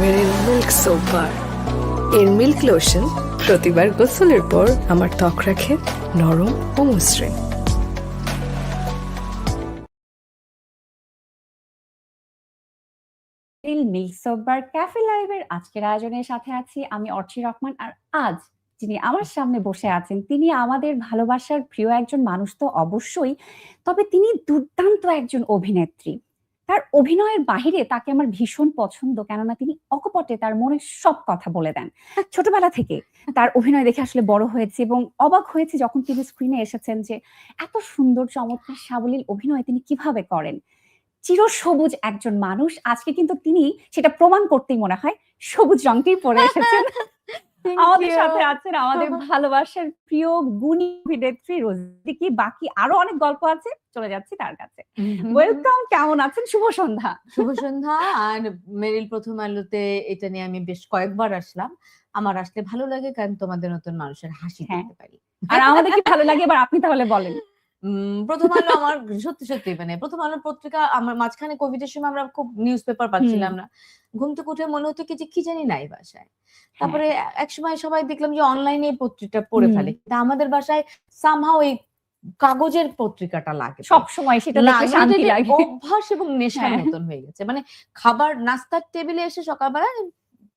মেরিল milk soap bar এর milk lotion প্রতিবার গোসলের পর আমার ত্বক রাখে নরম ও মসৃণ মিল্ক সোপবার ক্যাফে লাইভের আজকের আয়োজনের সাথে আছি আমি অর্চি রহমান আর আজ যিনি আমার সামনে বসে আছেন, তিনি আমাদের ভালোবাসার প্রিয় একজন মানুষ তো অবশ্যই, তবে তিনি দুর্দান্ত একজন অভিনেত্রী। তার অভিনয়ের বাহিরে তাকে আমার ভীষণ পছন্দ, কেননা তিনি অকপটে তার মনের সব কথা বলে দেন। ছোটবেলা থেকে তার অভিনয় দেখে আসলে বড় হয়েছে এবং অবাক হয়েছে যখন তিনি স্ক্রিনে এসেছেন যে এত সুন্দর, চমৎকার, সাবলীল অভিনয় তিনি কীভাবে করেন। চিরসবুজ একজন মানুষ, আজকে কিন্তু তিনি, সেটা প্রমাণ করতেই মনে হয়, সবুজ রংটাই পরে এসেছেন। আমাদের সাথে আছেন আমাদের ভালোবাসার প্রিয় গুণী অভিনেত্রী রোজি কি? বাকি আরও অনেক গল্প আছে চলে যাচ্ছি তার কাছে। ওয়েলকাম কেমন আছেন? শুভ সন্ধ্যা। শুভ সন্ধ্যা আর মেরিল প্রথম আলোতে এটা নিয়ে আমি বেশ কয়েকবার আসলাম। আমার আসলে ভালো লাগে কারণ তোমাদের নতুন মানুষের হাসি হ্যাঁ। দেখতে পারি। আর আমাদের কি ভালো লাগে? এবার আপনি তাহলে বলেন। প্রথম আলো আমার সত্যি সত্যি মানে প্রথম আলো পত্রিকা আমার মাঝখানে কোভিডের সময় আমরা খুব নিউজ পেপার পাচ্ছিলাম না। ঘুম থেকে উঠে মনে হতো কি যে কি জানি নাই বাসায়। তারপরে এক সময় সবাই দেখলাম যে অনলাইনে পত্রিকা পড়ে ফেলে। কিন্তু আমাদের বাসায় সামহাও এই কাগজের পত্রিকাটা লাগে। সব সময় সেটা শান্তি লাগে। অভ্যাস এবং নেশার হ্যাঁ। মতন হয়ে গেছে। মানে খাবার নাস্তার টেবিলে এসে সকালবেলা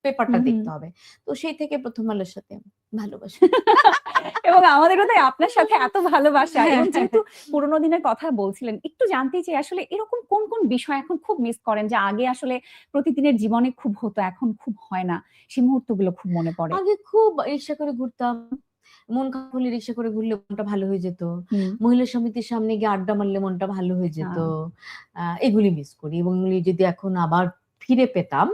পেপারটা দেখতে হবে। তো সেই থেকে প্রথম আলোর সাথে ভালোবাসা। এবং আমাদেরও তাই আপনার সাথে এত ভালোবাসা এবং হ্যাঁ। যেহেতু পুরোনো দিনের কথা বলছিলেন একটু জানতে চাই আসলে এরকম কোন কোন বিষয় এখন খুব মিস করেন যে আগে আসলে প্রতিদিনের জীবনে খুব হতো এখন খুব হয় না? সেই মুহূর্তগুলো খুব মনে পড়ে। আগে খুব রিক্সা করে ঘুরতাম। মন খারাপ হলে রিক্সা করে ঘুরলে মনটা ভালো হয়ে যেত। মহিলা সমিতির সামনে গিয়ে আড্ডা মারলে মনটা ভালো হয়ে যেত। আহ, এগুলি মিস করি এবং এগুলি যদি এখন আবার ফিরে পেতাম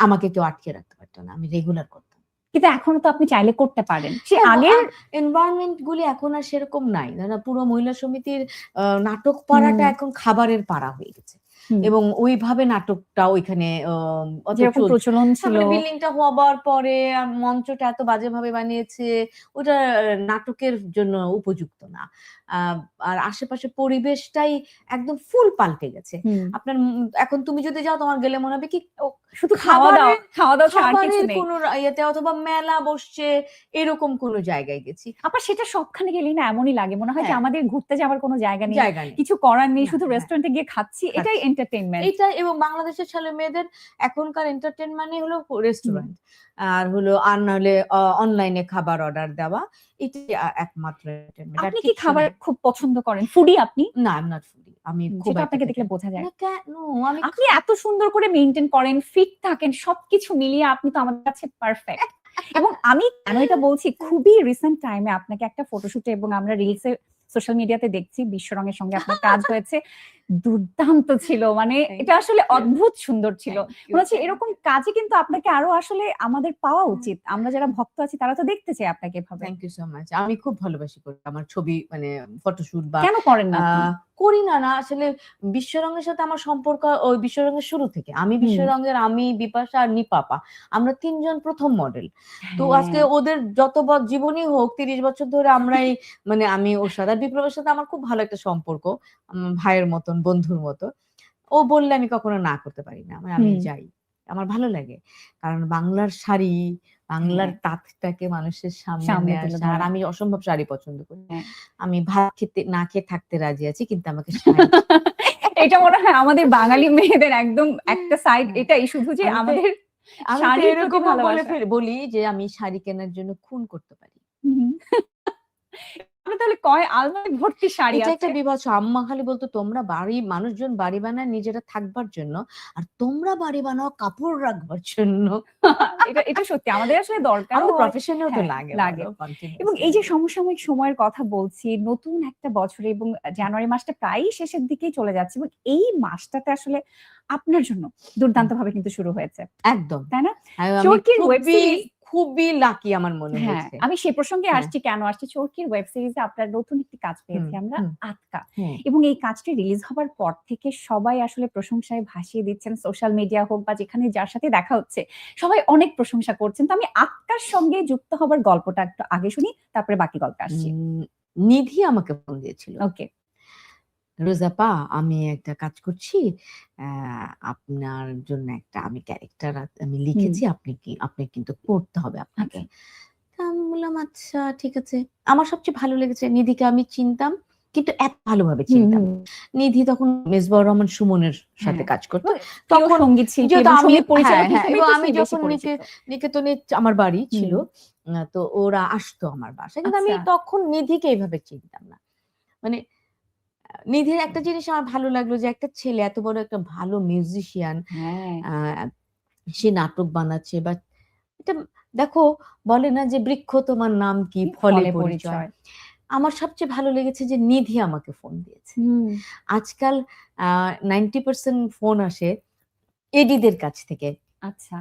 আমাকে কেউ আটকে রাখতে পারতো না আমি রেগুলার করতাম। কিন্তু এখনও তো আপনি চাইলে করতে পারেন। সে হ্যাঁ, আগের এনভায়রনমেন্ট গুলি এখন আর সেরকম নাই। না পুরো মহিলা সমিতির আহ, নাটক পাড়াটা এখন খাবারের পাড়া হয়ে গেছে। এবং ওইভাবে নাটকটা ওইখানে। প্রচলন ছিল। বিল্ডিংটা হবার পরে মঞ্চটা এত বাজেভাবে বানিয়েছে ওটা নাটকের জন্য উপযুক্ত না। আর আশেপাশে পরিবেশটাই একদম ফুল পাল্টে গেছে। আপনার এখন তুমি যদি যাও তোমার গেলে মনে হবে কি শুধু খাওয়া দাওয়া খাওয়া দাওয়া ছাড়া কিছু নেই। কোনো ইয়েতে অথবা মেলা বসছে এরকম কোনো জায়গায় গেছি। আবার সেটা সবখানে গেলেই না এমনই লাগে। মনে হয় যে হ্যাঁ। আমাদের ঘুরতে যাওয়ার কোনো জায়গা নেই। কিছু করার নেই শুধু। রেস্টুরেন্টে গিয়ে খাচ্ছি। এটাই এন্টারটেইনমেন্ট এটা এবং বাংলাদেশের ছেলে মেয়েদের এখনকার এন্টারটেন মানে হলো রেস্টুরেন্ট আর হলো আর নাহলে অনলাইনে খাবার অর্ডার দেওয়া এটাই একমাত্র। আপনি কি খাবার খুব পছন্দ করেন? ফুডি আপনি? না আই নট ফুডি আমি খুব আপনাকে দেখলে বোঝা যায়। কেন? আমি আপনি এত সুন্দর করে মেনটেন করেন ফিট থাকেন সবকিছু মিলিয়ে আপনি তো আমাদের কাছে পারফেক্ট এবং আমি কেন এটা বলছি? খুবই রিসেন্ট টাইমে আপনাকে একটা ফটোশুটে এবং আমরা রিলসে সোশ্যাল মিডিয়াতে দেখছি বিশ্বরঙের সঙ্গে আপনার কাজ হয়েছে। দুর্দান্ত ছিল। মানে এটা আসলে অদ্ভুত সুন্দর ছিল। মনে হচ্ছে এরকম কাজে কিন্তু আপনাকে আরও আসলে আমাদের পাওয়া উচিত। আমরা যারা ভক্ত আছি তারা তো দেখতে চাই আপনাকে এভাবে। থ্যাংক ইউ সো মাচ আমি খুব ভালোবাসি করি আমার ছবি মানে ফটোশুট বা কেন করেন না? করি না না আসলে বিশ্বরঙের সাথে আমার সম্পর্ক ওই বিশ্বরঙ্গের শুরু থেকে। আমি বিশ্বরঙ্গের আমি বিপাশা আর নিপাপা। আমরা তিনজন প্রথম মডেল তো হ্যাঁ। আজকে ওদের যত জীবনই হোক তিরিশ বছর ধরে আমরাই মানে আমি ওর সাথে বিপ্লবের সাথে আমার খুব ভালো একটা সম্পর্ক। ভাইয়ের মতন। বন্ধুর মতো। ও বললে আমি কখনো না করতে পারি না। আমি- আমি যাই। আমার ভালো লাগে। কারণ বাংলার শাড়ি বাংলার তাঁতটাকে মানুষের সামনে আসা আর আমি অসম্ভব শাড়ি পছন্দ করি। হ্যাঁ। আমি ভাত খেতে না খেয়ে থাকতে রাজি আছি কিন্তু আমাকে এটা মনে হয় আমাদের বাঙালি মেয়েদের একদম একটা সাইড এটাই শুধু যে আমাদের এরকম বলে বলি যে আমি শাড়ি কেনার জন্য খুন করতে পারি। আমরা তাহলে কয় আলমারি ভর্তি শাড়ি এটা একটা বিভৎস। আম্মা খালি বলতো তোমরা বাড়ি মানুষজন বাড়ি বানায় নিজেরা থাকবার জন্য আর তোমরা বাড়ি বানাও কাপড় রাখবার জন্য। এটা এটা সত্যি। আমাদের আসলে দরকার আমাদের প্রফেশনেও তো হ্যাঁ, লাগে লাগে। এবং এই যে সমসাময়িক সময়ের কথা বলছি নতুন একটা বছরে এবং জানুয়ারি মাসটা প্রায়ই শেষের দিকেই চলে যাচ্ছে এবং এই মাসটাতে আসলে আপনার জন্য দুর্দান্ত ভাবে কিন্তু শুরু হয়েছে। একদম। তাই না? চরকির খুবই series- খুবই লাকি আমার মনে হ্যাঁ হয়েছে। আমি সে প্রসঙ্গে হ্যাঁ। আসছি কেন? আসছি চরকির ওয়েব সিরিজে আপনার নতুন একটি কাজ পেয়েছি আমরা। আটকা এবং এই কাজটি রিলিজ হবার পর থেকে সবাই আসলে প্রশংসায় ভাসিয়ে দিচ্ছেন সোশ্যাল মিডিয়া হোক বা যেখানে যার সাথে দেখা হচ্ছে সবাই অনেক প্রশংসা করছেন। তো আমি আটকার সঙ্গে যুক্ত হবার গল্পটা একটু আগে শুনি তারপরে বাকি গল্প আসছি। নিধি আমাকে ফোন দিয়েছিল। ওকে রোজাপা আমি একটা কাজ করছি আহ, আপনার জন্য একটা আমি ক্যারেক্টার আমি লিখেছি আপনি কি আপনি কিন্তু পড়তে হবে আপনাকে তা আমি বললাম আচ্ছা ঠিক আছে আমার সবচেয়ে ভালো লেগেছে নিধিকে আমি চিনতাম কিন্তু এত ভালোভাবে চিনতাম। নিধি তখন মেজবাউর রহমান সুমনের সাথে হ্যাঁ। কাজ করতো তখন তখন সংগীত শিল্পী যেহেতু এবং আমি সংগীত পরিচালক হ্যাঁ, হ্যাঁ, হিসেবেই এবং তো আমি সে বেশি যখন পরিচিত। নিকে- নিকেতনে আমার বাড়ি ছিল আহ, তো ওরা আসতো আমার বাসায় কিন্তু আমি আচ্ছা। তখন নিধিকে এইভাবে চিনতাম না মানে নিধির একটা জিনিস আমার ভালো লাগল যে একটা ছেলে এত বড় একটা ভালো মিউজিশিয়ান হ্যাঁ। সে নাটক বানাচ্ছে বা এটা দেখো বলে না যে বৃক্ষ তোমার নাম কি? ফলে পরিচয়। আমার সবচেয়ে ভালো লেগেছে যে নিধি আমাকে ফোন দিয়েছে। হুম, আজকাল নাইনটি পার্সেন্ট ফোন আসে এডিদের কাছ থেকে। আচ্ছা।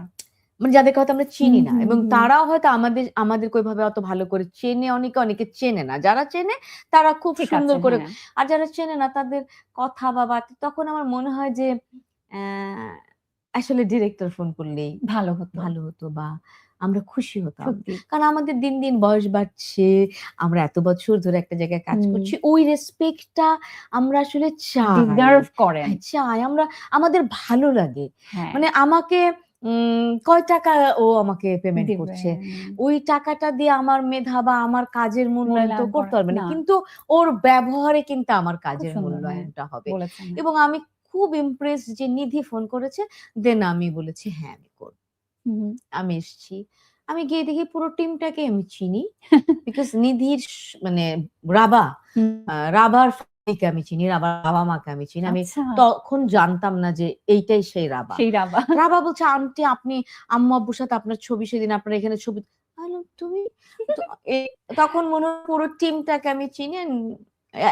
মানে যাদেরকে হয়তো আমরা চিনি না। এবং তারাও হয়তো আমাদের আমাদের ওইভাবে অত ভালো করে চেনে অনেকে অনেকে চেনে না। যারা চেনে তারা খুব সুন্দর করে হ্যাঁ। আর যারা চেনে না তাদের কথা বা বার্তা তখন আমার মনে হয় যে আসলে ডিরেক্টর ফোন করলেই ভালো হতো। ভালো হতো বা আমরা খুশি হতাম। কারণ আমাদের দিন দিন বয়স বাড়ছে আমরা এত বছর ধরে একটা জায়গায় কাজ করছি ওই রেসপেক্টটা আমরা আসলে চাই। করেন। হ্যাঁ, চাই। আমরা আমাদের ভালো লাগে। হ্যাঁ। মানে আমাকে কয় টাকা ও আমাকে পেমেন্ট করছে? ওই টাকাটা দিয়ে আমার মেধা বা আমার কাজের মূল্যায়ন তো করতে পারবে না। কিন্তু ওর ব্যবহারে কিন্তু আমার কাজের। মূল্যায়নটা হবে। এবং আমি খুব ইমপ্রেস যে নিধি ফোন করেছে দেন আমি বলেছি হ্যাঁ আমি করব। আমি এসেছি। আমি গিয়ে দেখি পুরো টিমটাকে আমি চিনি। বিকজ নিধির মানে রাবা রাবার আমি চিনি রাবার বাবা মাকে আমি চিনি আমি আচ্ছা, তখন জানতাম না যে এইটাই সেই রাবা। সেই রাবা। রাবা বলছে আন্টি আপনি আম্মু আব্বুর সাথে আপনার ছবি সেদিন আপনার এখানে ছবি তুমি? তখন মনে পুরো টিমটাকে আমি চিনি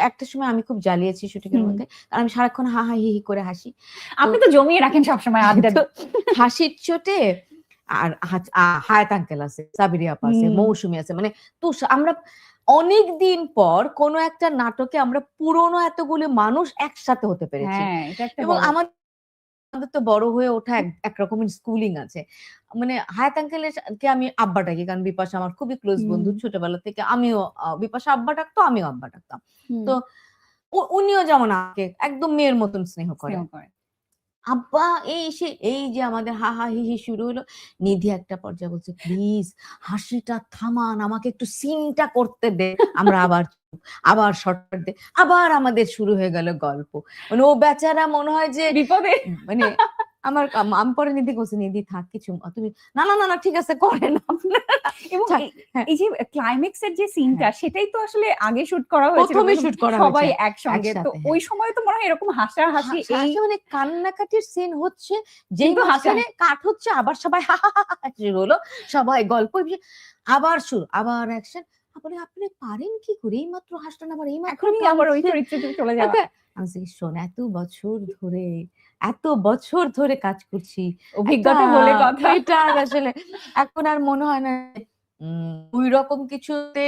একটা সময় আমি খুব জ্বালিয়েছি শুটিং এর মধ্যে। আর আমি সারাক্ষণ হা হা হি হি করে হাসি। আপনি তো জমিয়ে রাখেন সবসময় হাসির চোটে আর হায়াত আঙ্কেল আছে সাবিরি আপা আছে মৌসুমি আছে মানে তুষ আমরা অনেক দিন পর কোনো একটা নাটকে আমরা পুরনো এতগুলো মানুষ একসাথে হতে পেরেছি। হ্যাঁ এবং আমার আমাদের তো বড় হয়ে ওঠা এক- একরকমের স্কুলিং আছে। মানে হায়াত আঙ্কেলের কে আমি আব্বা ডাকি কারণ বিপাশা আমার খুবই ক্লোজ বন্ধু ছোটবেলা থেকে আমিও বিপাশা আব্বা ডাকতো আমিও আব্বা ডাকতাম। তো উনিও যেমন আমাকে একদম মেয়ের মতন স্নেহ করে। আব্বা এই সে এই যে আমাদের হা হা হি হি শুরু হলো। নিধি একটা পর্যায়ে বলছে প্লিজ হাসিটা থামান আমাকে একটু সিনটা করতে দে। আমরা আবার আবার শর্ট দে আবার আমাদের শুরু হয়ে গেল গল্প। মানে ও বেচারা মনে হয় যে বিপদে। মানে আমার আম- পরে নিধি বলছি নিধি থাক কিছু তুমি না না না না ঠিক আছে করেন এবং এই- হ্যাঁ। এই যে ক্লাইম্যাক্স এর যে সিনটা সেটাই তো আসলে আগে শুট করা হয়েছিল। প্রথমে কিন্তু shoot করা সবাই একসঙ্গে। তো হ্যাঁ। ওই সময় তো মনে হয় এরকম হাসা হাসি এই হাসি মানে কান্নাকাটির সিন হচ্ছে যেই হাসা- মাঝখানে কাট হচ্ছে আবার সবাই হা হা হা হা শুরু হলো। সবাই গল্প আবার শুরু আবার অ্যাকশন আপনি আপনি পারেন কি করে? এই মাত্র হাসলেন আবার এই মাত্র আবার ওই চরিত্রে চলে আচ্ছা, আমি শোন এত বছর ধরে এত বছর ধরে কাজ করছি। অভিজ্ঞতা বলে কথা। এটা আসলে এখন আর মনে হয় না ওই রকম কিছুতে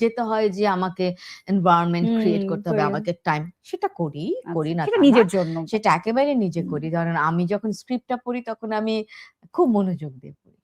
যেতে হয় যে আমাকে এনভায়রনমেন্ট ক্রিয়েট করতে হবে আমাকে টাইম সেটা করি করি না আচ্ছা, সেটা নিজের জন্য। সেটা একেবারে নিজে করি। ধরেন আমি যখন স্ক্রিপ্টটা পড়ি তখন আমি খুব মনোযোগ দিয়ে পড়ি।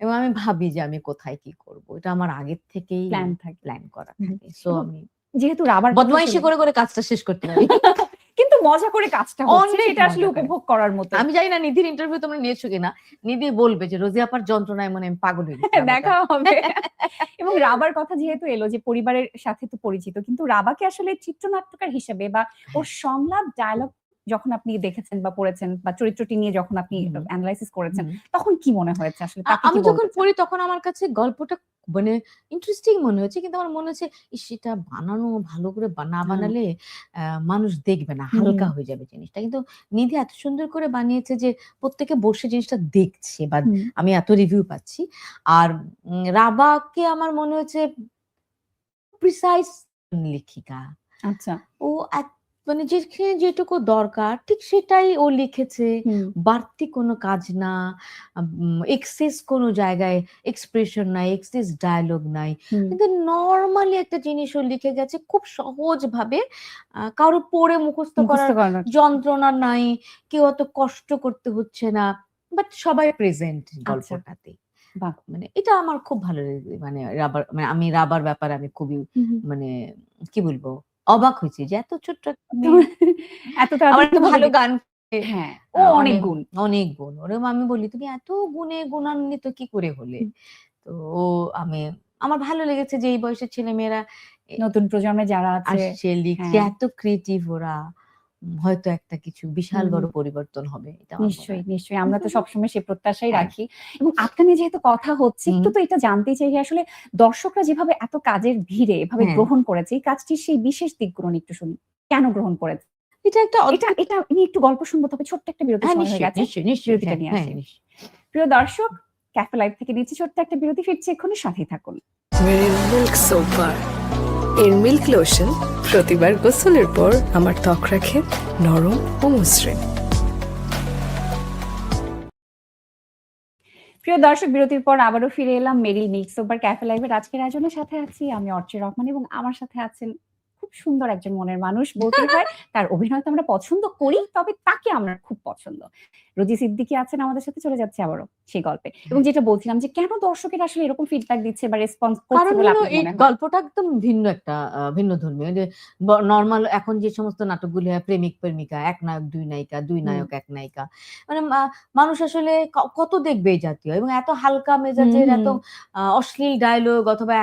এবং আমি ভাবি যে আমি কোথায় কি করব? এটা আমার আগের থেকেই প্ল্যান থাকে। প্ল্যান করা থাকে। সো আমি যেহেতু রাবার বদমাইশি করে করে কাজটা শেষ করতে পারি কিন্তু মজা করে কাজটা হচ্ছে সেটা আসলে উপভোগ করার মতো। আমি জানি না নিধির ইন্টারভিউ তোমরা নিয়েছো কিনা। নিধি বলবে যে রোজি আপার যন্ত্রণায় মনে আমি পাগল হয়ে দেখা হবে। এবং রাবার কথা যেহেতু এলো যে পরিবারের সাথে তো পরিচিত কিন্তু রাবাকে আসলে চিত্রনাট্যকার হিসেবে বা ওর সংলাপ ডায়লগ যখন আপনি দেখেছেন বা পড়েছেন বা চরিত্রটি নিয়ে যখন আপনি। অ্যানালাইসিস করেছেন তখন কি মনে হয়েছে আসলে? আমি যখন পড়ি তখন আমার কাছে গল্পটা মানে ইন্টারেস্টিং মনে হচ্ছে। কিন্তু আমার মনে হচ্ছে ইস, সেটা বানানো ভালো করে বা- না বানালে আহ, মানুষ দেখবে না হুম। হালকা হয়ে যাবে জিনিসটা। কিন্তু নিধি এত সুন্দর করে বানিয়েছে যে প্রত্যেকে বসে জিনিসটা দেখছে বা হুম, আমি এত রিভিউ পাচ্ছি। আর উম, রাবাকে আমার মনে হচ্ছে প্রিসাইজ লেখিকা। আচ্ছা। ও এক- মানে যেখানে যেটুকু দরকার ঠিক সেটাই ও লিখেছে। বাড়তি কোনো কাজ না এক্সেস কোনো জায়গায় এক্সপ্রেশন নাই এক্সেস ডায়লগ নাই। কিন্তু নর্মালি একটা জিনিস ও লিখে গেছে খুব সহজ ভাবে কারও পড়ে মুখস্থ করার যন্ত্রণা নাই কেউ অত কষ্ট করতে হচ্ছে না বাট সবাই প্রেজেন্ট আচ্ছা। গল্পটাতে। মানে এটা আমার খুব ভালো লেগেছে মানে রাবার মানে আমি রাবার ব্যাপারে আমি খুবই। মানে কি বলব? অবাক হয়েছি যে এত ছোট্ট এত তাড়াতাড়ি এত ভালো গান হ্যাঁ ও অনেক গুণ অনেক গুণ। ওরকম আমি বলি তুমি এত গুণে গুণান্বিত কি করে হলে? তো ও আমি আমার ভালো লেগেছে যে এই বয়সের ছেলে মেয়েরা নতুন প্রজন্মে যারা আছে আসছে লিখছে হ্যাঁ। এত ক্রিয়েটিভ ওরা। হয়তো একটা কিছু বিশাল বড় পরিবর্তন হবে এটা নিশ্চয়ই নিশ্চয়ই। আমরা তো সবসময় সেই প্রত্যাশাই হ্যাঁ। রাখি। এবং আজকে নিয়ে যেহেতু কথা হচ্ছে একটু তো এটা জানতে চাই আসলে দর্শকরা যেভাবে এত কাজের ভিড়ে এভাবে হ্যাঁ। গ্রহণ করেছে এই কাজটির সেই বিশেষ দিকগুলো একটু শুনি। কেন গ্রহণ করেছে? এটা একটা এটা এটা নিয়ে একটু গল্প শুনব তবে ছোট্ট একটা বিরতি হ্যাঁ সময় হয়ে গেছে। নিশ্চয়ই নিশ্চয়ই বিরতিটা নিয়ে আসি। প্রিয় দর্শক ক্যাফে লাইভ থেকে নিচ্ছি ছোট্ট একটা বিরতি ফিরছে এক্ষুনি সাথেই থাকুন। মিল্ক সোপ বার এর মিল্ক লোশন প্রতিবার গোসলের পর আমার ত্বক রাখে নরম ও মসৃণ। প্রিয় দর্শক, বিরতির পর আবারও ফিরে এলাম মেরিল মিল্ক সুপার ক্যাফে লাইভের আজকের আয়োজনের সাথে আছি আমি অর্চি রহমান এবং আমার সাথে আছেন খুব সুন্দর একজন মনের মানুষ বলতে হয়। তার অভিনয় তো আমরা পছন্দ করি তবে তাকে আমরা খুব পছন্দ। রোজি সিদ্দিকি আছেন আমাদের সাথে চলে যাচ্ছে আবারও সেই গল্পে। এবং যেটা বলছিলাম যে কেন দর্শকের আসলে এরকম ফিডব্যাক দিচ্ছে বা রেসপন্স করছে বলে মনে গল্পটা একদম ভিন্ন একটা ভিন্ন ধর্মীয়। যে নর্মাল এখন যে সমস্ত নাটকগুলি হয় প্রেমিক প্রেমিকা এক নায়ক দুই নায়িকা দুই নায়ক এক নায়িকা। মানে মানুষ আসলে কত দেখবে এই জাতীয়? এবং এত হালকা মেজাজের এত অশ্লীল ডায়লগ অথবা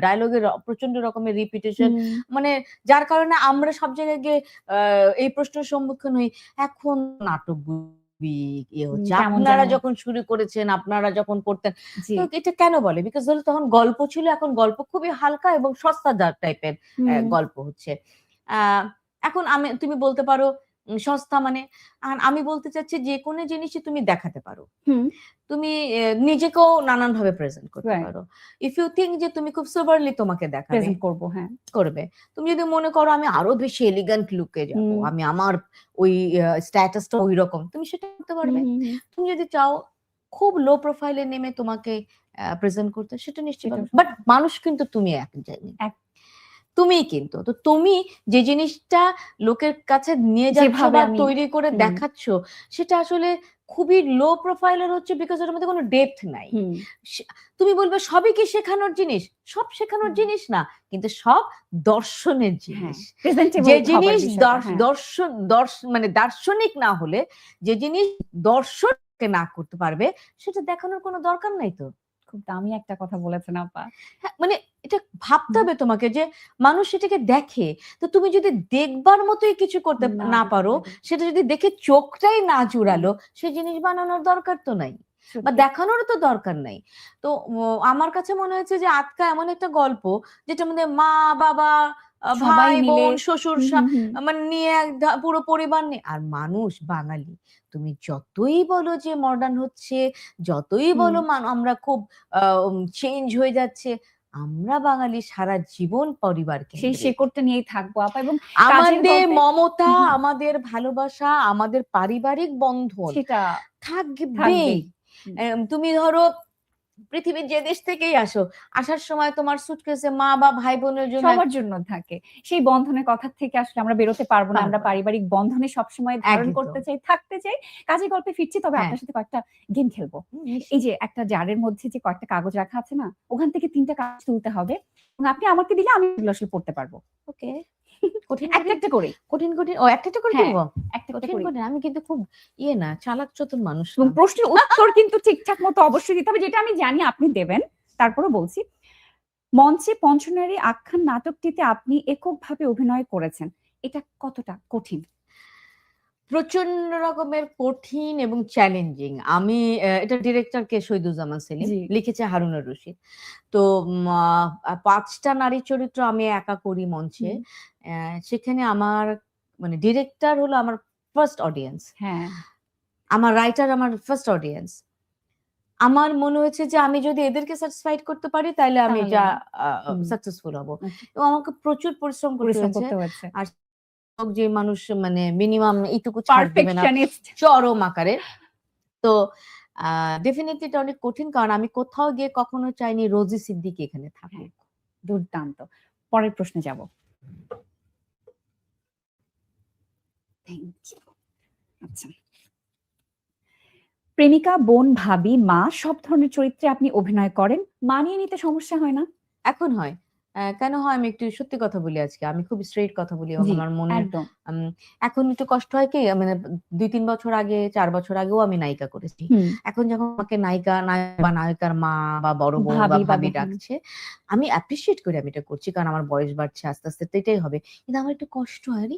ডায়লগের প্রচণ্ড রকমের রিপিটেশন মানে যার কারণে আমরা সব জায়গায় গিয়ে এই প্রশ্নের সম্মুখীন হই। এখন নাটক ইয়ে হচ্ছে আপনারা যখন শুরু করেছেন আপনারা যখন করতেন তো এটা কেন বলে? বিকজ ধরো তখন গল্প ছিল এখন গল্প খুবই হালকা এবং সস্তা টাইপের গল্প হচ্ছে। আহ, এখন আমি তুমি বলতে পারো সস্তা মানে আমি বলতে চাচ্ছি যে কোনো জিনিসই তুমি দেখাতে পারো। তুমি নিজেকেও নানান ভাবে প্রেজেন্ট করতে পারো। ইফ ইউ থিঙ্ক যে তুমি খুব সোভারলি তোমাকে দেখাবে প্রেজেন্ট করব হ্যাঁ। করবে। তুমি যদি মনে করো আমি আরও বেশি এলিগেন্ট লুকে যাব আমি আমার ওই স্ট্যাটাসটা ওই রকম তুমি সেটা করতে পারবে। তুমি যদি চাও খুব লো প্রোফাইলে নেমে তোমাকে প্রেজেন্ট করতে সেটা নিশ্চয়ই বাট মানুষ কিন্তু তুমি এক জানি তুমি কিন্তু। তো তুমি যে জিনিসটা লোকের কাছে নিয়ে যাচ্ছ বা তৈরি করে দেখাচ্ছ সেটা আসলে খুবই লো প্রোফাইলের হচ্ছে বিকজ ওটার মধ্যে কোনো ডেপথ নাই। তুমি বলবে সবই কি শেখানোর জিনিস? সব শেখানোর জিনিস না কিন্তু সব দর্শনের হ্যাঁ জিনিস। যে জিনিস হ্যাঁ। দর্শ- দর্শন দর্শ মানে দার্শনিক না হলে যে জিনিস দর্শনকে না করতে পারবে সেটা দেখানোর কোনো দরকার নাই তো? খুব দামি একটা কথা বলেছেন আপা। হ্যাঁ, মানে এটা ভাবতে হবে তোমাকে যে মানুষ সেটাকে দেখে। তো তুমি যদি দেখবার মতোই কিছু করতে না পারো সেটা যদি দেখে চোখটাই না জুড়ালো সেই জিনিস বানানোর দরকার তো নাই বা দেখানোর তো দরকার নাই। তো আমার কাছে মনে হয়েছে যে আটকা এমন একটা গল্প যেটা মধ্যে মা বাবা ভাই বোন শ্বশুর। মানে নিয়ে এক পুরো পরিবার নিয়ে। আর মানুষ বাঙালি তুমি যতই বলো যে মডার্ন হচ্ছে যতই বলো আমরা খুব চেঞ্জ হয়ে যাচ্ছে আমরা বাঙালি সারা জীবন পরিবার সেই। শেকড়টা নিয়েই থাকব আপা এবং আমাদের মমতা। আমাদের ভালোবাসা আমাদের পারিবারিক বন্ধন সেটা থাকবেই। তুমি ধরো পৃথিবীর যে দেশ থেকেই আসো আসার সময় তোমার সুটকেসে মা বা ভাই বোনের জন্য সবার জন্য থাকে। সেই বন্ধনের কথা থেকে আসলে আমরা বেরোতে পারব না। আমরা পারিবারিক বন্ধনে সবসময় ধারণ করতে চাই থাকতে চাই। কাজে গল্পে ফিরছি তবে হ্যাঁ। আপনার সাথে কয়েকটা গেম খেলব। এই যে একটা জারের মধ্যে যে কয়েকটা কাগজ রাখা আছে না ওখান থেকে তিনটা কাগজ তুলতে হবে। এবং আপনি আমাকে দিলে আমি আসলে পড়তে পারব। ওকে কঠিন একটা একটা করে। কঠিন কঠিন ও একটা একটা করে একটা একটা কঠিন কঠিন আমি কিন্তু খুব ইয়ে না চালাক চতুর মানুষ এবং না। প্রশ্নের উত্তর কিন্তু ঠিকঠাক মতো অবশ্যই দিতে হবে যেটা আমি জানি আপনি দেবেন তারপরে বলছি। মঞ্চে পঞ্চনারী আখ্যান নাটকটিতে আপনি এককভাবে অভিনয় করেছেন এটা কতটা কঠিন? প্রচণ্ড রকমের কঠিন এবং চ্যালেঞ্জিং আমি এটা ডিরেক্টর কে শহীদুজ্জামান সেলিম। লিখেছে হারুনুর রশিদ। তো পাঁচটা নারী চরিত্র আমি একা করি মঞ্চে। সেখানে আমার মানে ডিরেক্টর হলো আমার ফার্স্ট অডিয়েন্স হ্যাঁ। আমার রাইটার আমার ফার্স্ট অডিয়েন্স আমার মনে হয়েছে যে আমি যদি এদেরকে স্যাটিসফাইড করতে পারি তাহলে আমি এটা। সাকসেসফুল হব। আচ্ছা। এবং আমাকে প্রচুর পরিশ্রম করতে হয়েছে। লোক যে মানুষ মানে মিনিমাম এইটুকু ছাড় দেবে না। চরম আকারে। তো ডেফিনেটলি এটা অনেক কঠিন কারণ আমি কোথাও গিয়ে কখনো চাইনি রোজি সিদ্দিকি এখানে থাকুক। দুর্দান্ত। পরের প্রশ্নে যাব। আচ্ছা। প্রেমিকা বোন ভাবি মা সব ধরনের চরিত্রে আপনি অভিনয় করেন। মানিয়ে নিতে সমস্যা হয় না? এখন হয়। কেন হয় আমি একটু সত্যি কথা বলি আজকে? আমি খুব স্ট্রেট কথা বলি আমার মনে এখন একটু কষ্ট হয় কি মানে দুই তিন বছর আগে চার বছর আগেও আমি নায়িকা করেছি। এখন যখন আমাকে নায়িকা নায়ক বা নায়িকার মা বা বড় বউ বা ভাবি ডাকছে আমি অ্যাপ্রিসিয়েট করি আমি এটা করছি কারণ আমার বয়স বাড়ছে আস্তে আস্তে তো এটাই হবে। কিন্তু আমার একটু কষ্ট হয় রে।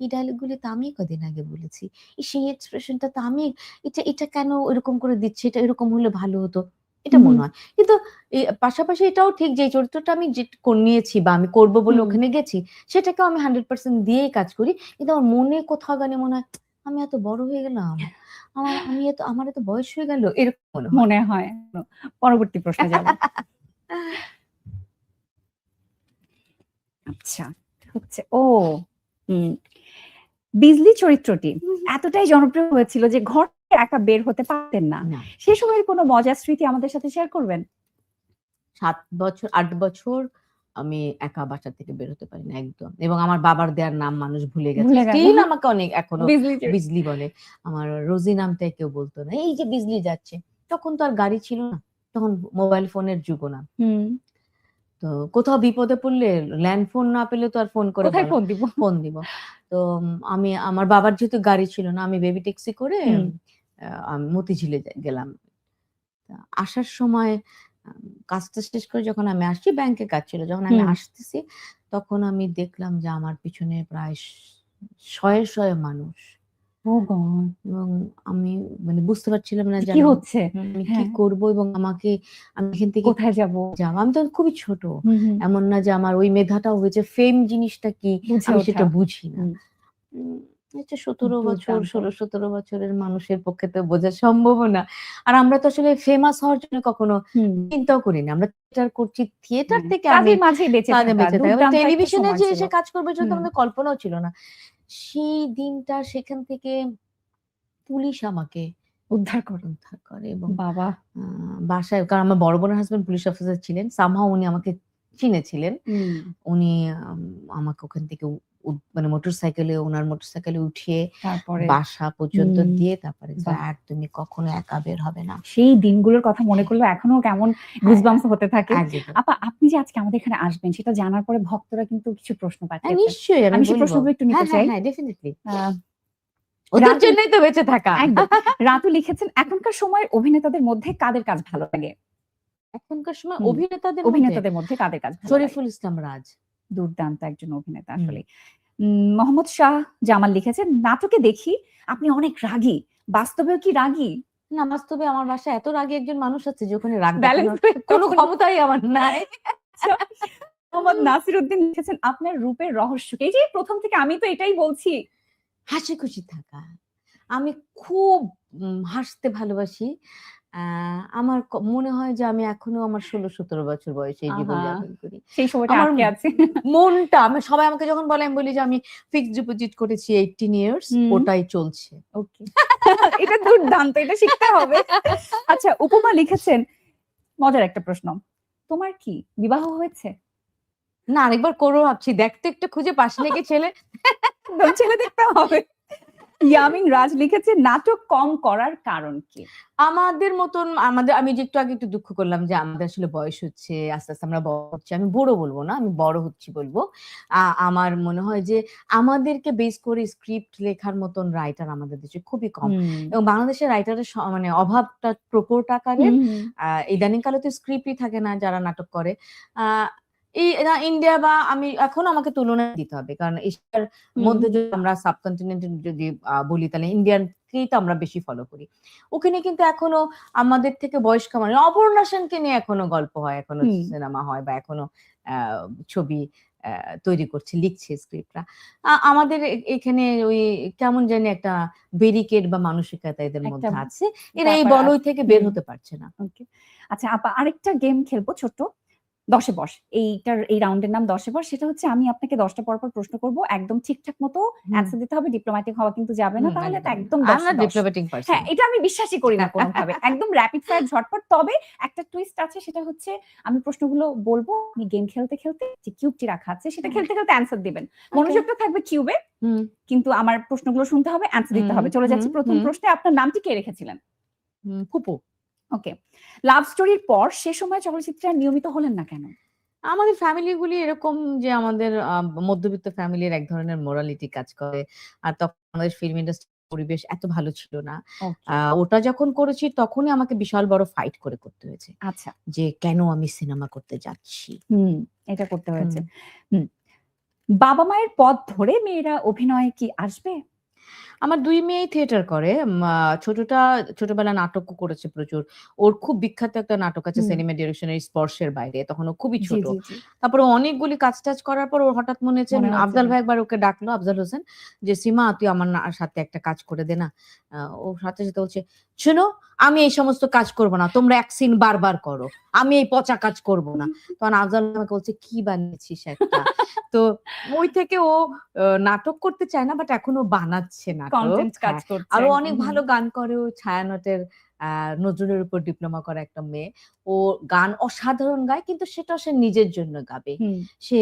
এই ডায়লগ গুলি তো আমি কদিন আগে বলেছি। সেই এক্সপ্রেশনটা তো আমি এটা এটা কেন এরকম করে দিচ্ছে? এটা এরকম হলে ভালো হতো। এটা মনে হয়। কিন্তু পাশাপাশি এটাও ঠিক যে চরিত্রটা আমি নিয়েছি বা আমি করব বলে ওখানে গেছি সেটাকেও আমি হান্ড্রেড পার্সেন্ট দিয়েই কাজ করি। কিন্তু আমার মনে কোথাও গানে মনে হয় আমি এত বড় হয়ে গেলাম। আমার আমি এত আমার এত বয়স হয়ে গেল এরকম মনে হয়। পরবর্তী প্রশ্নে যাব। আচ্ছা হচ্ছে ও হুম। বিজলি চরিত্রটি এতটাই জনপ্রিয় হয়েছিল যে ঘর একা বের হতে পারতেন না। না, সে সময়ের কোনো মজার স্মৃতি আমাদের সাথে শেয়ার করবেন? সাত বছর আট বছর আমি একা বাসা থেকে বের হতে পারি না একদম। এবং আমার বাবার দেওয়ার নাম মানুষ ভুলে গেছে। স্টিল আমাকে অনেক এখনও বিজলি বলে। আমার রোজি নামটাই কেউ বলতো না। এই যে বিজলি যাচ্ছে তখন তো আর গাড়ি ছিল না। তখন মোবাইল ফোনের যুগ না। তো কোথাও বিপদে পড়লে ল্যান্ড ফোন না পেলে তো আর ফোন করে ফোন দিব? ফোন দিব। তো আমি আমার বাবার যেহেতু গাড়ি ছিল না আমি বেবি ট্যাক্সি করে আমি মতিঝিলে গেলাম। আসার সময় কাজটা শেষ করে যখন আমি আসছি ব্যাংকে কাজ ছিল যখন আমি আসতেছি তখন আমি দেখলাম যে আমার পিছনে প্রায় শয়ে শয়ে মানুষ। এবং আমি মানে বুঝতে পারছিলাম না কি হচ্ছে? আমি কি হ্যাঁ। করব এবং আমাকে আমি এখান থেকে কোথায় যাব? যাব? আমি তো খুবই ছোট। এমন না যে আমার ওই মেধাটাও হয়েছে। ফেম জিনিসটা কি? আমি সেটা বুঝি না। সতেরো বছর ষোলো সতেরো বছরের মানুষের পক্ষে তো বোঝা সম্ভব না। আর আমরা তো আসলে ফেমাস হওয়ার জন্য কখনো। চিন্তাও করি না আমরা থিয়েটার করছি থিয়েটার থেকে আমি মাঝেই বেঁচে টেলিভিশনে যে এসে কাজ করবে সেটা আমাদের কল্পনাও ছিল না। সেই দিনটা সেখান থেকে পুলিশ আমাকে উদ্ধার করো। উদ্ধার করে এবং বাবা। বাসায় কারণ আমার বড় বোনের হাজবেন্ড পুলিশ অফিসার ছিলেন। সামহাও উনি আমাকে চিনেছিলেন। উনি আমাকে ওখান থেকে মানে মোটর সাইকেলে ওনার মোটর সাইকেলে উঠিয়ে তারপরে বাসা পর্যন্ত দিয়ে তারপরে আর তুমি কখনো একা বের হবে না। সেই দিনগুলোর কথা মনে করলে এখনও কেমন গুজবাম্স হতে থাকে। আপা আপনি যে আজকে আমাদের এখানে আসবেন সেটা জানার পরে ভক্তরা কিন্তু কিছু প্রশ্ন হ্যাঁ, পাচ্ছে নিশ্চয়ই আমি সেই প্রশ্নগুলো একটু নিতে হ্যাঁ চাই। হ্যাঁ হ্যাঁ ডেফিনেটলি ওদের জন্যই তো বেঁচে থাকা। রাতু লিখেছেন এখনকার সময়ের অভিনেতাদের মধ্যে কাদের কাজ ভালো লাগে? এখনকার সময় অভিনেতাদের অভিনেতাদের মধ্যে কাদের কাজ? শরীফুল ইসলাম রাজ। দুর্দান্ত একজন অভিনেতা। আসলে মোহাম্মদ শাহ জামাল লিখেছেন নাটকে দেখি আপনি অনেক রাগী। বাস্তবেও কি রাগী? না বাস্তবে আমার বাসায় এত রাগী একজন মানুষ আছে যে ওখানে রাগ ব্যালেন্স কোনো ক্ষমতাই আমার নাই। মোহাম্মদ নাসির উদ্দিন লিখেছেন আপনার রূপের রহস্য এই যে প্রথম থেকে আমি তো এটাই বলছি। হাসি খুশি থাকা। আমি খুব হাসতে ভালোবাসি। আমার মনে হয় যে আমি এখনও আমার ষোলো সতেরো বছর বয়সে এই জীবন যাপন করি। সেই সময়টা আটকে আছে। মনটা আমি সবাই আমাকে যখন বলে আমি বলি যে আমি ফিক্সড ডিপোজিট করেছি এইটিন ইয়ার্স ওটাই চলছে। ওকে। এটা দুর্দান্ত এটা শিখতে হবে। আচ্ছা উপমা লিখেছেন মজার একটা প্রশ্ন। তোমার কি বিবাহ হয়েছে? না আরেকবার করো ভাবছি। দেখতে একটু খুঁজে পাশে লেগে ছেলে। ছেলে দেখতে হবে। ইয়ামিন রাজ লিখেছে নাটক কম করার কারণ কি? আমাদের মতন আমাদের আমি যে একটু আগে একটু দুঃখ করলাম যে আমাদের আসলে বয়স হচ্ছে আস্তে আস্তে আমরা বড় হচ্ছি। আমি বড় বলব না আমি বড় হচ্ছি বলব। আমার মনে হয় যে আমাদেরকে বেস করে স্ক্রিপ্ট লেখার মতন রাইটার আমাদের দেশে খুবই কম। এবং বাংলাদেশের রাইটারের মানে অভাবটা প্রকট আকারে আহ, ইদানিং কালে তো স্ক্রিপ্টই থাকে না যারা নাটক করে। আহ, না, ইন্ডিয়া বা আমি এখন আমাকে তুলনা দিতে হবে। কারণ এশিয়ার মধ্যে যদি আমরা সাবকন্টিনেন্ট যদি বলি তাহলে ইন্ডিয়ানকেই তো আমরা বেশি ফলো করি। ওখানে কিন্তু এখনও আমাদের থেকে বয়স্ক মানে অপর্ণা সেনকে নিয়ে এখনও গল্প হয় এখনও সিনেমা হয় বা এখনও আহ, ছবি আহ, তৈরি করছে লিখছে স্ক্রিপ্টরা আমাদের এখানে ওই কেমন জানি একটা ব্যারিকেড বা মানসিকতা এদের মধ্যে আছে। এরা এই বলয় থেকে বের হতে পারছে না। আচ্ছা আপা আরেকটা গেম খেলব ছোট্ট। দশে বস। এইটার এই রাউন্ডের নাম দশে বস। সেটা হচ্ছে আমি আপনাকে দশটা পর পর প্রশ্ন করব। একদম ঠিকঠাক মতো অ্যান্সার দিতে হবে। ডিপ্লোম্যাটিক হওয়া কিন্তু যাবে না। তাহলে তো একদম ডিপ্লোম্যাটিক হ্যাঁ এটা আমি বিশ্বাসই করি না কোনোভাবে। একদম র্যাপিড ফায়ার ঝটপট। তবে একটা টুইস্ট আছে সেটা হচ্ছে আমি প্রশ্নগুলো বলব। আপনি গেম খেলতে খেলতে যে কিউবটি রাখা আছে সেটা খেলতে খেলতে অ্যান্সার দিবেন। মনোযোগটা থাকবে কিউবে কিন্তু আমার প্রশ্নগুলো শুনতে হবে অ্যান্সার দিতে হবে। চলে যাচ্ছি প্রথম প্রশ্নে। আপনার নামটি কে রেখেছিলেন? ফুপু। ওকে লাভ স্টোরির পর সে সময় চলচ্চিত্রে নিয়মিত হলেন না কেন? আমাদের ফ্যামিলিগুলি এরকম যে আমাদের মধ্যবিত্ত ফ্যামিলির এক ধরনের মোরালিটি কাজ করে। আর তখন আমাদের ফিল্ম ইন্ডাস্ট্রি পরিবেশ এত ভালো ছিল না। ওটা যখন করেছি তখনই আমাকে বিশাল বড় ফাইট করে করতে হয়েছে। আচ্ছা। যে কেন আমি সিনেমা করতে যাচ্ছি? হুম এটা করতে হয়েছে। হুম। বাবা মায়ের পথ ধরে মেয়েরা অভিনয়ে কি আসবে? আমার দুই মেয়েই থিয়েটার করে। ছোটটা ছোটবেলা নাটকও করেছে প্রচুর। ওর খুব বিখ্যাত একটা নাটক আছে সিনেমা ডিরেকশনের স্পর্শের বাইরে। তখন ও খুবই ছোট। তারপরে অনেকগুলি কাজ টাজ করার পর ওর হঠাৎ মনে হচ্ছে আফজাল ভাই একবার ওকে ডাকলো আফজাল হোসেন যে সীমা তুই আমার সাথে একটা কাজ করে দে না। ও সাথে সাথে বলছে শুনো আমি এই সমস্ত কাজ করব না। তোমরা এক সিন বারবার করো। আমি এই পচা কাজ করব না। তখন আফজাল আমাকে বলছে কি বানিয়েছিস একটা? তো ওই থেকে ও নাটক করতে চায় না বাট এখনও বানাচ্ছে নাটক। কন্টেন্ট কাজ হ্যাঁ। করছে আরও অনেক ভালো গান করে ও ছায়ানটের নজরুলের উপর ডিপ্লোমা করা একটা মেয়ে। ও গান অসাধারণ গায় কিন্তু সেটা সে নিজের জন্য গাবে। সে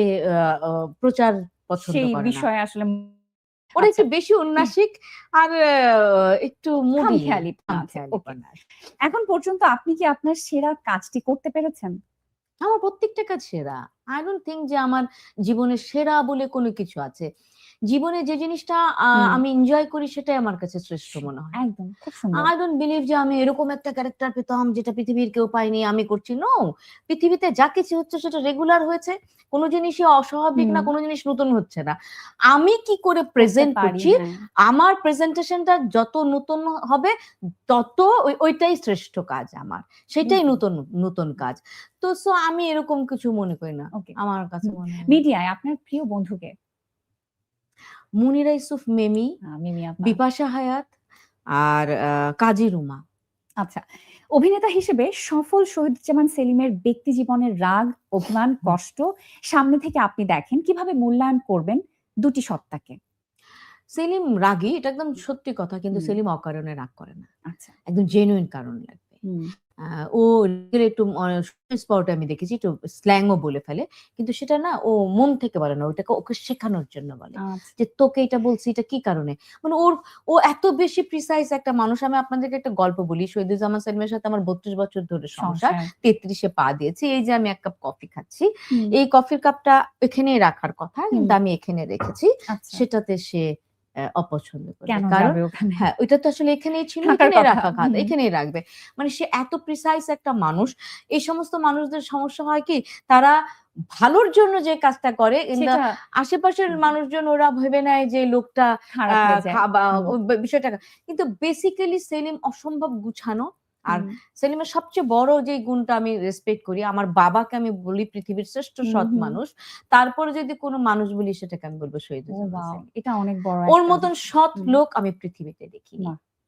প্রচার পছন্দ করে না। বিষয়ে আসলে আচ্ছা। একটু বেশি উন্নাসিক আর একটু মুডি আছে, এখন পর্যন্ত আপনি কি আপনার সেরা কাজটি করতে পেরেছেন? আমার প্রত্যেকটা কাজ সেরা। আই ডোন্ট থিঙ্ক যে আমার জীবনে সেরা বলে কোনো কিছু আছে। জীবনে যে জিনিসটা আমি এনজয় করি সেটাই আমার কাছে শ্রেষ্ঠ মনে হয়। একদম খুব সুন্দর। আই ডোন্ট বিলিভ যে আমি এরকম একটা ক্যারেক্টার পেতাম যেটা পৃথিবীর কেউ পায়নি আমি করছি। নো পৃথিবীতে যা কিছু হচ্ছে সেটা রেগুলার হয়েছে। কোনো জিনিসই অস্বাভাবিক না। কোনো জিনিস নতুন হচ্ছে না। আমি কি করে প্রেজেন্ট করছি হ্যাঁ। আমার প্রেজেন্টেশনটা যত নতুন হবে তত ওইটাই শ্রেষ্ঠ কাজ আমার। সেটাই নতুন নতুন কাজ। তো সো আমি এরকম কিছু মনে করি না. আমার কাছে মিডিয়ায় আপনার প্রিয় বন্ধুকে মুনিরা ইসুফ মেমি বিপাশা হায়াত আর কাজী রুমা। আচ্ছা অভিনেতা হিসেবে সফল শহীদুজ্জামান সেলিমের ব্যক্তি জীবনের রাগ অভিমান কষ্ট সামনে থেকে আপনি দেখেন কীভাবে মূল্যায়ন করবেন দুটি সত্তাকে? সেলিম রাগী এটা একদম সত্যি কথা কিন্তু সেলিম অকারণে রাগ করে না। আচ্ছা। একদম জেনুইন কারণ লাগবে। ও একটু স্পটে আমি দেখেছি একটু স্ল্যাংও বলে ফেলে। কিন্তু সেটা না ও মন থেকে বলে না ওটাকে ওকে শেখানোর জন্য বলে। আচ্ছা। যে তোকে এটা বলছি এটা কি কারণে? মানে ওর ও এত বেশি প্রিসাইজ একটা মানুষ আমি আপনাদেরকে একটা গল্প বলি শহীদুজ্জামান সেলিমের সাথে আমার বত্রিশ বছর ধরে সংসার তেত্রিশে পা দিয়েছি এই যে আমি এক কাপ কফি খাচ্ছি এই কফির কাপটা এখানেই রাখার কথা কিন্তু আমি এখানে রেখেছি আচ্ছা। সেটাতে সে অপছন্দ করবে। কারণ হ্যাঁ ওইটা তো আসলে এখানেই ছিল থাকার এখানেই রাখা খাত এখানেই রাখবে। মানে সে এত প্রিসাইস একটা মানুষ এই সমস্ত মানুষদের সমস্যা হয় কি তারা ভালোর জন্য যে কাজটা করে আশেপাশের। মানুষজন ওরা ভেবে নেয় যে লোকটা বিষয়টা কিন্তু বেসিক্যালি সেলিম অসম্ভব গুছানো আর সেলিমের সবচেয়ে বড় যে গুণটা আমি রেসপেক্ট করি আমার বাবাকে আমি বলি পৃথিবীর শ্রেষ্ঠ সৎ মানুষ তারপরে যদি কোনো মানুষ বলি সেটাকে আমি বলব শহীদ এটা অনেক বড় ওর মতন সৎ লোক আমি পৃথিবীতে দেখি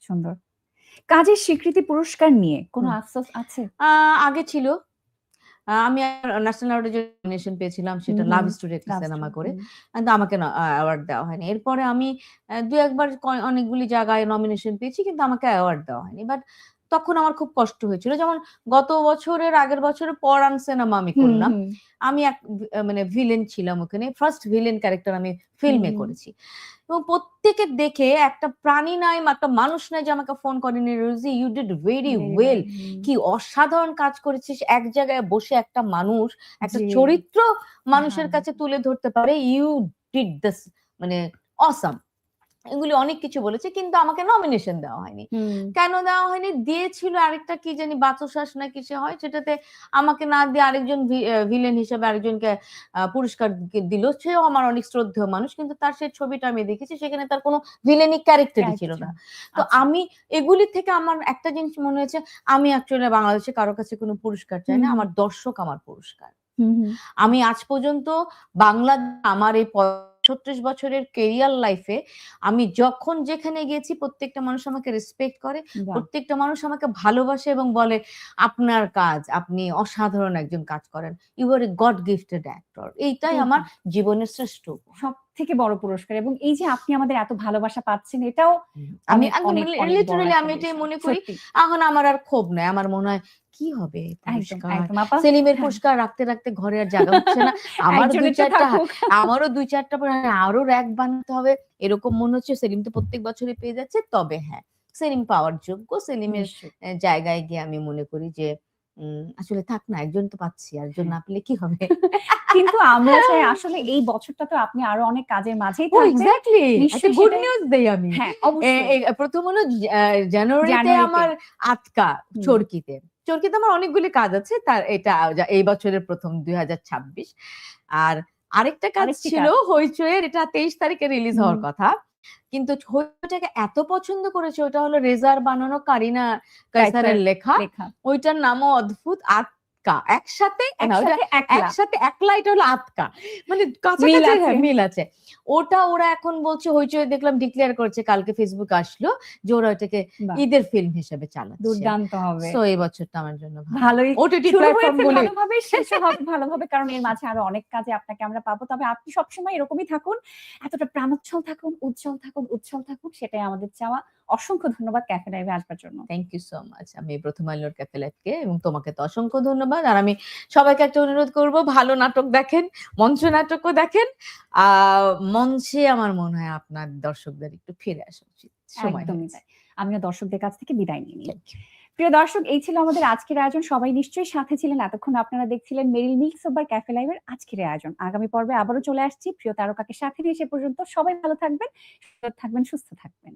সুন্দর। কাজের স্বীকৃতি পুরস্কার নিয়ে কোনো। আফসোস আছে? আগে ছিল। আমি ন্যাশনাল নমিনেশন পেয়েছিলাম সেটা লাভ একটা সিনেমা করে। কিন্তু আমাকে অ্যাওয়ার্ড দেওয়া হয়নি। এরপরে আমি দু একবার অনেকগুলি জায়গায় নমিনেশন পেয়েছি কিন্তু আমাকে অ্যাওয়ার্ড দেওয়া হয়নি। বাট তখন আমার খুব কষ্ট হয়েছিল। যেমন গত বছরের আগের বছরের পরান সিনেমা আমি করলাম। আমি এক মানে ভিলেন ছিলাম ওখানে। ফার্স্ট ভিলেন ক্যারেক্টার আমি ফিল্মে করেছি। এবং প্রত্যেকে দেখে একটা প্রাণী নাই একটা মানুষ নাই যে আমাকে ফোন করেনি Rosie you did very well কি অসাধারণ কাজ করেছিস। এক জায়গায় বসে একটা মানুষ একটা চরিত্র মানুষের হ্যাঁ। কাছে তুলে ধরতে পারে ইউ ডিড দিস মানে অসাম এগুলি অনেক কিছু বলেছে কিন্তু আমাকে নমিনেশন দেওয়া হয়নি। কেন দেওয়া হয়নি? দিয়েছিল আরেকটা কি জানি বাচশ্বাস না কিসে হয় সেটাতে আমাকে না দিয়ে আরেকজন ভিলেন হিসেবে আরেকজনকে পুরস্কার দিল। সেও আমার অনেক শ্রদ্ধেয় মানুষ কিন্তু তার সেই ছবিটা আমি দেখেছি সেখানে তার কোনো ভিলেনিক ক্যারেক্টারই ছিল না। তো আচ্ছা। আমি এগুলি থেকে আমার একটা জিনিস মনে হয়েছে আমি অ্যাকচুয়ালি বাংলাদেশে কারও কাছে কোনো পুরস্কার চাই না আমার দর্শক আমার পুরস্কার। আমি আজ পর্যন্ত বাংলা আমার এই ছত্রিশ বছরের কেরিয়ার লাইফে আমি যখন যেখানে গেছি প্রত্যেকটা মানুষ আমাকে রেসপেক্ট করে প্রত্যেকটা মানুষ আমাকে ভালোবাসে এবং বলে আপনার কাজ আপনি অসাধারণ একজন কাজ করেন। You are a god gifted actor এইটাই। আমার জীবনের শ্রেষ্ঠ সব থেকে বড় পুরস্কার এবং এই যে আপনি আমাদের এত ভালোবাসা পাচ্ছেন এটাও আমি লিটারালি আমি এটাই মনে করি। এখন আমার আর ক্ষোভ নাই আমার মনে হয় কি হবে সেলিমের হ্যাঁ। পুরস্কার রাখতে রাখতে ঘরে আর জায়গা হচ্ছে না। আমার দুই চারটা আমারও দুই চারটা পরে হ্যাঁ, আরও র্যাক বানাতে হবে। এরকম মনে হচ্ছে সেলিম তো প্রত্যেক বছরই পেয়ে যাচ্ছে তবে হ্যাঁ সেলিম পাওয়ার যোগ্য। সেলিমের জায়গায় গিয়ে আমি মনে করি যে আসলে থাক না একজন তো পাচ্ছি আর একজন না পেলে কি হবে? কিন্তু আমরা চাই আসলে এই বছরটা তো আপনি আরও অনেক কাজের মাঝেই এক্স্যাক্টলি গুড নিউজ দেই আমি। হ্যাঁ প্রথম হলো জানুয়ারিতে। আমার আটকা। চরকিতে। চরকিতে আমার অনেকগুলি কাজ আছে তার এটা এই বছরের প্রথম দুই হাজার ছাব্বিশ। আর আরেকটা কাজ ছিল। হইচয়ের এটা তেইশ তারিখে রিলিজ হওয়ার কথা। কিন্তু ছবিটাকে এত পছন্দ করেছে ওটা হলো রেজার বানানো কারিনা কাইসারের লেখা। লেখা। ওইটার নামও অদ্ভুত। একসাথে একসাথে একলা। এটা হলো আটকা মানে কাছাকাছি। হ্যাঁ, মিল আছে। ওটা ওরা এখন বলছে হইচই দেখলাম ডিক্লেয়ার করেছে কালকে ফেসবুক আসলো যে ওরা ওটাকে ঈদের ফিল্ম হিসেবে চালাচ্ছে। দুর্দান্ত হবে। সো এই বছরটা আমার জন্য ভালোই ওটিটি প্ল্যাটফর্ম গুলি ভালোভাবে শেষ হবে ভালোভাবে কারণ এর মাঝে আরও অনেক কাজে আপনাকে আমরা পাবো। তবে আপনি সবসময় এরকমই থাকুন এতটা প্রাণোচ্ছল থাকুন উজ্জ্বল থাকুন উজ্জ্বল থাকুন সেটাই আমাদের চাওয়া। অসংখ্য ধন্যবাদ ক্যাফে লাইভে আসবার জন্য। থ্যাংক ইউ সো মাচ আমি প্রথম আলোর ক্যাফে লাইফকে এবং তোমাকে তো অসংখ্য ধন্যবাদ। আর আমি সবাইকে একটা অনুরোধ করব ভালো নাটক দেখেন মঞ্চ নাটকও দেখেন। আহ মঞ্চে আমার মনে হয় আপনার দর্শকদের একটু ফিরে আসা উচিত। সময় আমিও দর্শকদের কাছ থেকে বিদায় নিয়ে you. প্রিয় দর্শক এই ছিল আমাদের আজকের আয়োজন। সবাই নিশ্চয়ই সাথে ছিলেন। এতক্ষণ আপনারা দেখছিলেন মেরিল মিল্ক সোবার ক্যাফে লাইভের আজকের আয়োজন। আগামী পর্বে আবারও চলে আসছি। প্রিয় তারকাকে সাথে নিয়ে সে পর্যন্ত সবাই ভালো থাকবেন থাকবেন সুস্থ থাকবেন।